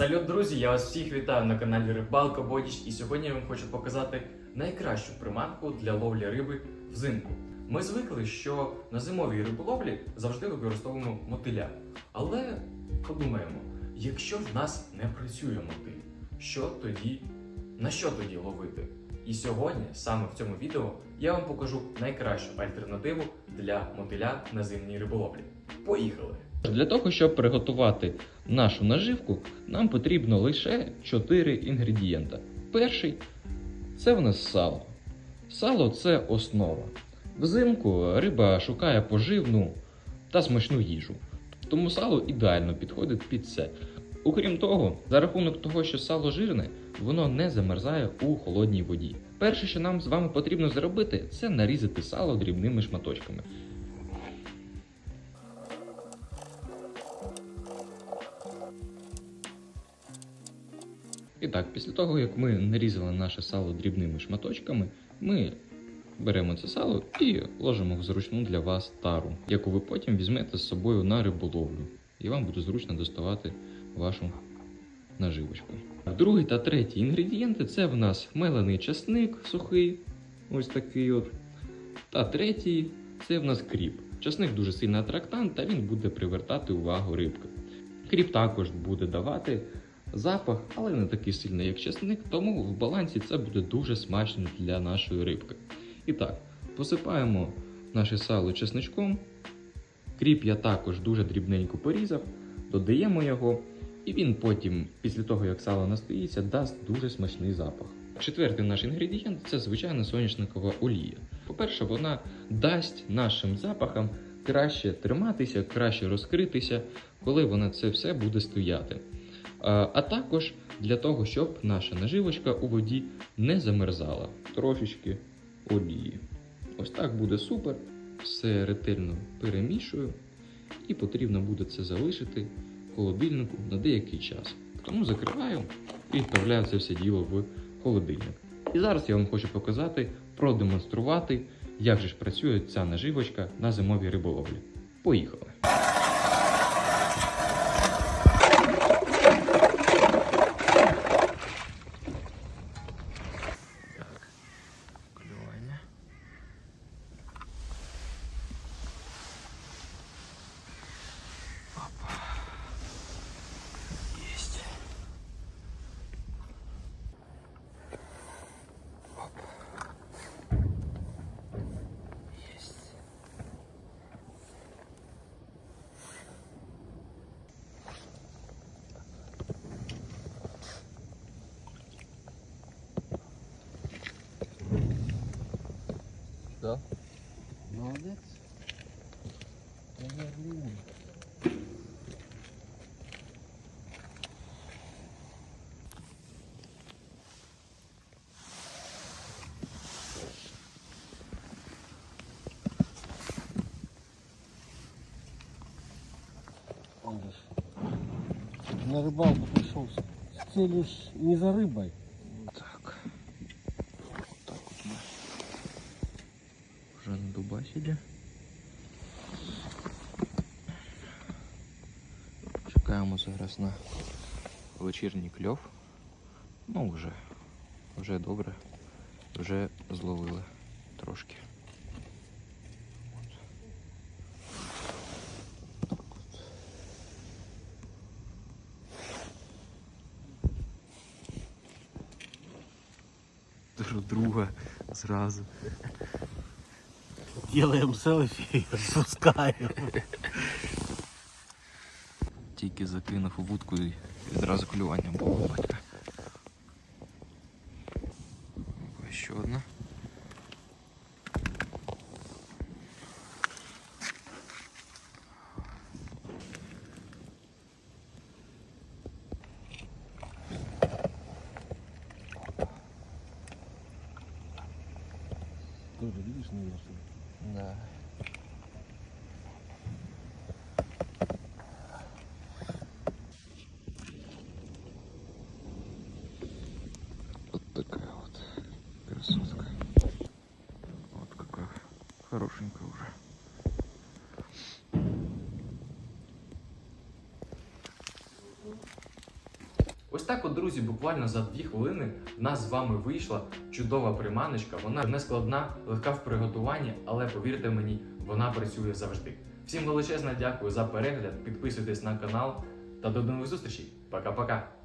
Салют, друзі! Я вас всіх вітаю на каналі Рибалка Бодіч, і сьогодні я вам хочу показати найкращу приманку для ловлі риби взимку. Ми звикли, що на зимовій риболовлі завжди використовуємо мотиля. Але подумаємо, якщо в нас не працює мотиль, що тоді, на що тоді ловити? І сьогодні, саме в цьому відео, я вам покажу найкращу альтернативу для мотиля на зимній риболовлі. Поїхали! Для того, щоб приготувати нашу наживку, нам потрібно лише 4 інгредієнта. Перший це в нас сало. Сало це основа. Взимку риба шукає поживну та смачну їжу. Тому сало ідеально підходить під це. Окрім того, за рахунок того, що сало жирне, воно не замерзає у холодній воді. Перше, що нам з вами потрібно зробити, це нарізати сало дрібними шматочками. І так, після того, як ми нарізали наше сало дрібними шматочками, ми беремо це сало і ложимо в зручну для вас тару, яку ви потім візьмете з собою на риболовлю, і вам буде зручно доставати вашу наживочку. Другий та третій інгредієнти це в нас мелений часник сухий, ось такий от. Та третій це в нас кріп. Часник дуже сильний атрактант, та він буде привертати увагу рибки. Кріп також буде давати запах, але не такий сильний, як чесник, тому в балансі це буде дуже смачно для нашої рибки. І так, посипаємо наше сало чесничком. Кріп я також дуже дрібненько порізав, додаємо його, і він потім, після того як сало настоїться, дасть дуже смачний запах. Четвертий наш інгредієнт це звичайна соняшникова олія. По-перше, вона дасть нашим запахам краще триматися, краще розкритися, коли вона це все буде стояти. А також для того, щоб наша наживочка у воді не замерзала. Трошечки олії. Ось так буде супер. Все ретельно перемішую, і потрібно буде це залишити в холодильнику на деякий час. Тому закриваю і відправляю це все діло в холодильник. І зараз я вам хочу показати, продемонструвати, як же ж працює ця наживочка на зимовій риболовлі. Поїхали! Да? Ж на рыбалку пришел с целью не за рыбой. Так. Вот так вот мы уже надубасили. Чекаємо зараз на вечірній кльов. Ну, вже, вже добре. Вже зловили трошки. Друг друга зразу. Делаем селфи и отпускаем. Тільки закинув у вудку і відразу клювання було батька. Ще одна. Тоже видишь, наверное? Да. Вот такая вот красотка. Вот какая хорошенькая уже. Ось так, от, друзі, буквально за дві хвилини в нас з вами вийшла чудова приманочка. Вона не складна, легка в приготуванні, але повірте мені, вона працює завжди. Всім величезне дякую за перегляд. Підписуйтесь на канал та до нових зустрічей. Пока-пока.